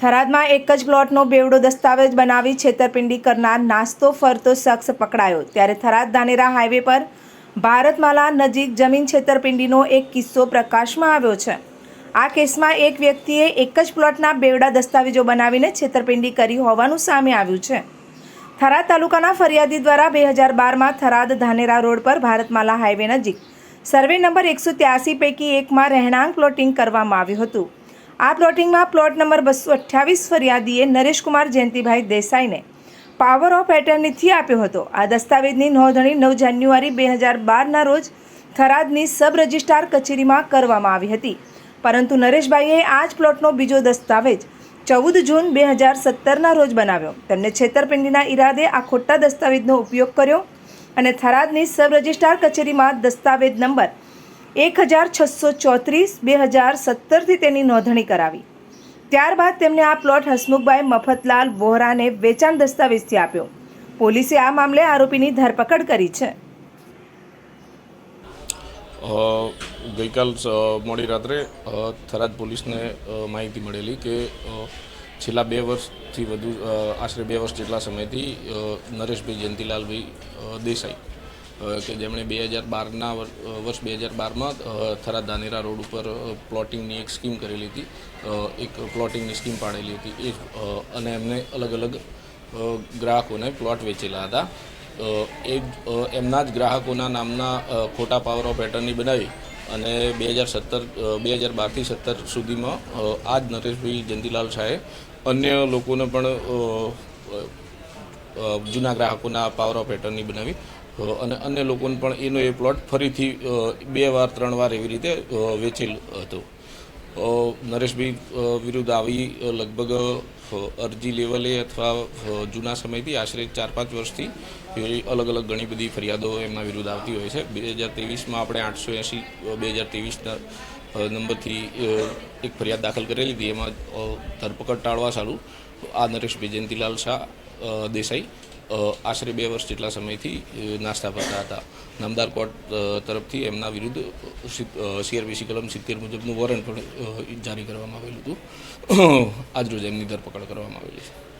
થરાદમાં એક જ પ્લોટનો બેવડો દસ્તાવેજ બનાવી છેતરપિંડી કરનાર નાસ્તો ફરતો શખ્સ પકડાયો. ત્યારે થરાદ ધાનેરા હાઈવે પર ભારતમાલા નજીક જમીન છેતરપિંડીનો એક કિસ્સો પ્રકાશમાં આવ્યો છે. આ કેસમાં એક વ્યક્તિએ એક જ પ્લોટના બેવડા દસ્તાવેજો બનાવીને છેતરપિંડી કરી હોવાનું સામે આવ્યું છે. થરાદ તાલુકાના ફરિયાદી દ્વારા બે હજાર બારમાં થરાદ ધાનેરા રોડ પર ભારતમાલા હાઈવે નજીક. સર્વે નંબર એકસો ત્યાસી પૈકી એકમાં રહેણાંક પ્લોટિંગ કરવામાં આવ્યું હતું. આ પ્લોટિંગમાં પ્લોટ નંબર બસો અઠ્યાવીસ ફરિયાદીએ નરેશકુમાર જયંતિભાઈ દેસાઈને પાવર ઓફ એટર્નીથી આપ્યો હતો. આ દસ્તાવેજની નોંધણી નવ જાન્યુઆરી બે હજાર બારના રોજ થરાદની સબ રજિસ્ટ્રાર કચેરીમાં કરવામાં આવી હતી. પરંતુ નરેશભાઈએ આ જ પ્લોટનો બીજો દસ્તાવેજ ચૌદ જૂન બે હજાર સત્તરના રોજ બનાવ્યો. તેમને છેતરપિંડીના ઈરાદે આ ખોટા દસ્તાવેજનો ઉપયોગ કર્યો અને થરાદની સબ રજિસ્ટ્રાર કચેરીમાં દસ્તાવેજ નંબર એક હજાર છસો ચોત્રીસ, બે હજાર સત્તરથી તેની નોંધણી કરાવી. ત્યારબાદ તેમને આ પ્લોટ હસમુખભાઈ મફતલાલ વોહરાને વેચાણ દસ્તાવેજથી આપ્યો. પોલીસે આ મામલે આરોપીની ધરપકડ કરી છે. ગઈકાલ મોડી રાત્રે થરાદ પોલીસને માહિતી મળેલી કે છેલ્લા બે વર્ષથી વધુ આશરે બે વર્ષ જેટલા સમયથી નરેશભાઈ જયંતિલાલભાઈ દેસાઈ કે જેમણે બે હજાર બારના વર્ષ બે હજાર બારમાં થરાદ ધાનેરા રોડ ઉપર પ્લોટિંગની એક સ્કીમ કરેલી હતી. એક પ્લોટિંગની સ્કીમ પાડેલી હતી. એ અને એમને અલગ અલગ ગ્રાહકોને પ્લોટ વેચેલા હતા. એ એમના જ ગ્રાહકોના નામના ખોટા પાવર ઓફ એટર્ની બનાવી અને બે હજાર સત્તર બે હજાર બારથી સત્તર સુધીમાં આ જ નરેશભાઈ જંદીલાલ શાહે અન્ય લોકોને પણ જૂના ગ્રાહકોના પાવર ઓફ એટર્ની બનાવી અને અન્ય લોકોને પણ એનો એ પ્લોટ ફરીથી બે વાર, ત્રણ વાર એવી રીતે વેચેલ હતો. નરેશભાઈ વિરુદ્ધ આવી લગભગ અરજી લેવલે અથવા જૂના સમયથી આશરે ચાર, પાંચ વર્ષથી એવી અલગ અલગ ઘણી બધી ફરિયાદો એમના વિરુદ્ધ આવતી હોય છે. બે હજાર ત્રેવીસમાં આપણે આઠસો એંસી બે હજાર ત્રેવીસના નંબરથી એક ફરિયાદ દાખલ કરેલી હતી. એમાં ધરપકડ ટાળવા સારું આ નરેશભાઈ જયંતિલાલ શાહ દેસાઈ આશરે બે વર્ષ જેટલા સમયથી નાસ્તા ફરતા હતા. નામદાર કોર્ટ તરફથી એમના વિરુદ્ધ સીઆરપીસી કલમ સિત્તેર મુજબનું વોરંટ પણ જારી કરવામાં આવેલું હતું. આજરોજ એમની ધરપકડ કરવામાં આવેલી છે.